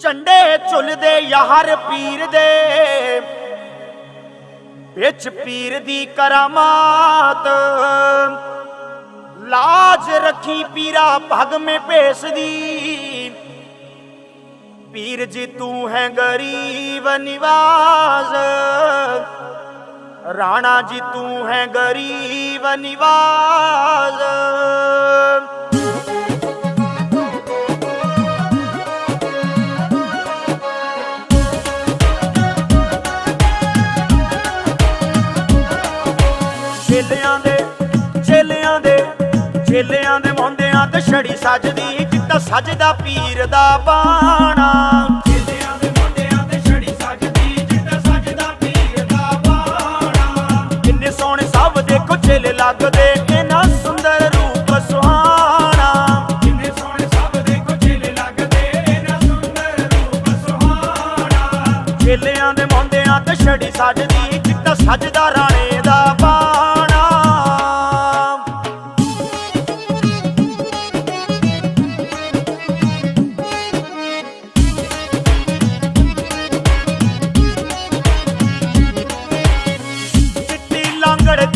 ਝੰਡੇ ਝੁੱਲਦੇ ਯਾਰ ਪੀਰ ਦੇ ਵਿੱਚ ਪੀਰ ਦੀ ਕਰਾਮਾਤ। ਲਾਜ ਰੱਖੀ ਪੀਰਾ ਭਗ ਮੇ ਭੇਸ ਪੀਰ ਜੀ ਤੂੰ ਹੈ ਗਰੀਬ ਨਿਵਾਜ਼ ਰਾਣਾ ਜੀ ਤੂੰ ਹੈ ਗਰੀਬ ਨਿਵਾਜ਼ ਛੇਲਿਆਂ ਦੇ ਮੋਢਿਆਂ ਤੇ ਛੜੀ ਸਜਦੀ, ਜਿੱਤਾ ਸਜਦਾ ਪੀਰ ਦਾ ਬਾਣਾ। ਛੇਲਿਆਂ ਦੇ ਮੋਢਿਆਂ ਤੇ ਛੜੀ ਸੱਜਦੀ, ਜਿੱਤਾ ਸੱਜਦਾ ਪੀਰ ਦਾ ਬਾਣਾ। ਕਿੰਨੇ ਸੋਹਣੇ ਸਭ ਦੇਖੋ ਛੇਲੇ ਲੱਗਦੇ ਇਹਨਾਂ ਸੁੰਦਰ ਰੂਪ ਸੁਹਾਣਾ। ਕਿੰਨੇ ਸੋਹਣੇ ਸਭ ਦੇਖੋ ਛੇਲੇ ਲੱਗਦੇ ਇਹਨਾਂ ਸੁੰਦਰ ਰੂਪ ਸੁਹਾਣਾ। ਛੇਲਿਆਂ ਦੇ ਮੋਢਿਆਂ ਤੇ ਛੜੀ ਸੱਜਦੀ, ਜਿੱਤਾ ਸੱਜਦਾ ਰਾਣੇ ਦਾ ਬਾਣਾ।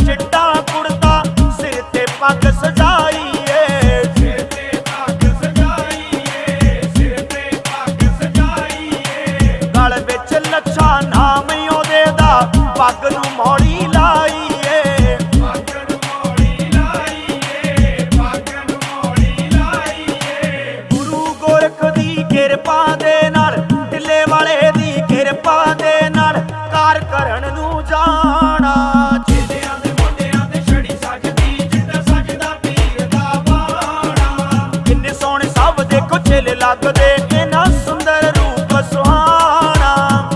ਚਿੱਟਾ ਕੁੜਤਾ ਸਿਰ ਤੇ ਪੱਗ ਸਜਾਈ ਏ ਸਿਰ ਤੇ ਪੱਗ ਸਜਾਈ ਏ ਸਿਰ ਤੇ ਪੱਗ ਸਜਾਈ ਏ ਗਲ ਵਿੱਚ ਲੱਛਾ ਨਾਮ ਉਹਦੇ ਦਾ ਪੱਗ ਨੂੰ ਦੇਖੋ ਛੇਲੇ ਲੱਗਦੇ ਇਹਨਾਂ ਸੁੰਦਰ ਰੂਪ ਸੁਹਾਣਾ।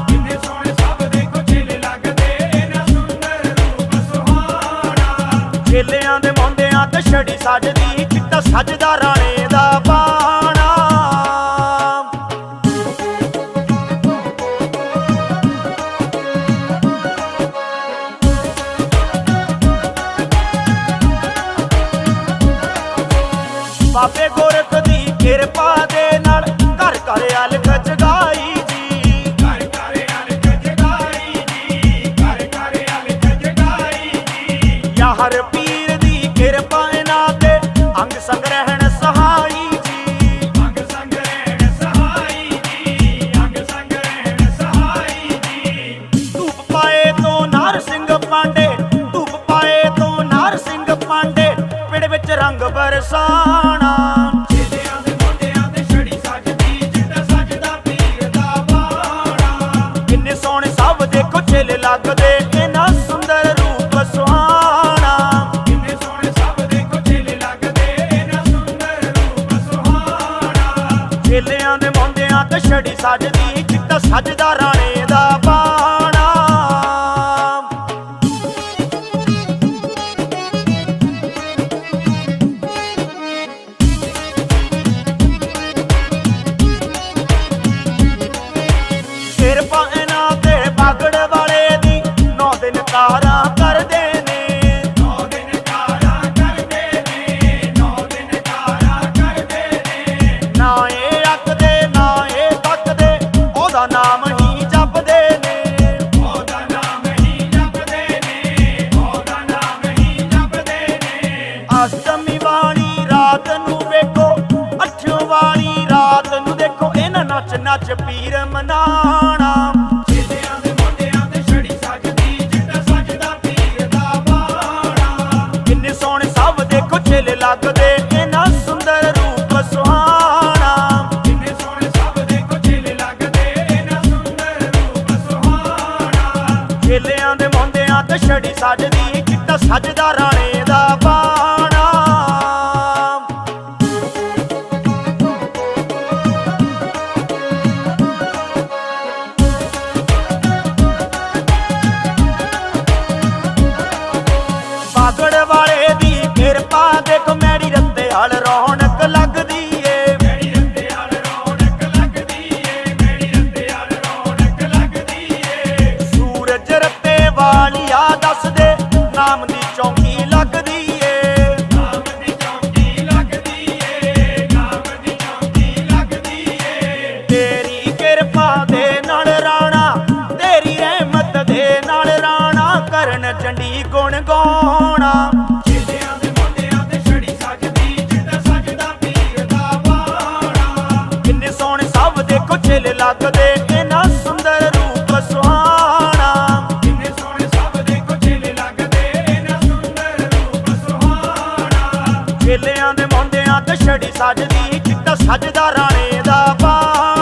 ਕਿੰਨੇ ਸੋਹਣੇ ਸਭ ਦੇਖੋ ਛੇਲੇ ਲੱਗਦੇ ਇਹਨਾਂ ਸੁੰਦਰ ਰੂਪ ਸੁਹਾਣਾ। ਛੇਲਿਆਂ ਦੇ ਮੋਢਿਆਂ ਤੇ ਛੜੀ ਸਜਦੀ ਜਿੱਦਾਂ ਸਜਦਾ ਰਾਣੇ ਦਾ ਬਾਣਾ। ਬਾਬੇ ਗੋਰਖ ਦੀ ਕਿਰਪਾ ਯਾਰ ਪੀਰ ਦੀ ਕਿਰਪਾ ਇਹਨਾਂ ਤੇ। ਅੰਗ ਸੰਗ ਰਹਿਣ ਸਹਾਈ ਜੀ। ਅੰਗ ਸੰਗ ਰਹਿਣ ਸਹਾਈ ਜੀ ਅੰਗ ਸੰਗ ਰਹਿਣ ਸਹਾਈ ਜੀ। ਧੂਪ ਪਾਏ ਤੋਂ ਨਾਰ ਸਿੰਘ ਪਾਂਡੇ ਧੂਪ ਪਾਏ ਤੋਂ ਨਾਰ ਸਿੰਘ ਪਾਂਡੇ ਪਿੜ ਵਿੱਚ ਰੰਗ ਬਰਸਾਣਾ ਛੜੀ ਸਜਦੀ ਜਿੱਦਾਂ ਸਜਦਾ ਰਾਣੇ ਦਾ ਬਾਣਾ। ਕਿਰਪਾ ਇਹਨਾਂ ਤੇ ਬਾਗੜ ਵਾਲੇ ਦੀ ਨੌ ਦਿਨ ਕਾਰਾਂ ਨੱਚ ਪੀਰ ਮਨਾਣਾ। ਛੇਲਿਆਂ ਦੇ ਮੋਢਿਆਂ ਤੇ ਛੜੀ ਸਜਦੀ ਜਿੱਦਾਂ ਸਜਦਾ ਪੀਰ ਦਾ ਬਾਣਾ। ਕਿੰਨੇ ਸੋਹਣੇ ਸਭ ਦੇਖੋ ਛੇਲੇ ਲੱਗਦੇ ਇਹਨਾਂ ਸੁੰਦਰ ਰੂਪ ਸੁਹਾਣਾ। ਕਿੰਨੇ ਸੋਹਣੇ ਸਭ ਦੇਖੋ ਛੇਲੇ ਲੱਗਦੇ ਇਹਨਾਂ ਸੁੰਦਰ ਰੂਪ ਸੁਹਾਣਾ। ਛੇਲਿਆਂ ਦੇ ਮੋਢਿਆਂ ਤੇ ਛੜੀ ਸਜਦੀ ਜਿੱਦਾਂ ਸਜਦਾ ਰਾਣੇ ਦਾ ਬਾਣਾ। ਛੇਲੇ ਲੱਗਦੇ ਇਹਨਾਂ ਸੁੰਦਰ ਰੂਪ ਸੁਹਾਣਾ। ਕਿੰਨੇ ਸੋਹਣੇ ਸਭ ਦੇਖੋ ਚੇਲੇ ਲੱਗਦੇ ਇਹਨਾਂ ਸੁੰਦਰ ਰੂਪ ਸੁਹਾਣਾ। ਛੇਲਿਆਂ ਦੇ ਮੋਢਿਆਂ ਤੇ ਛੜੀ ਸਜਦੀ ਚਿੱਟਾ ਸਜਦਾ ਰਾਣੇ ਦਾ ਬਾਣਾ।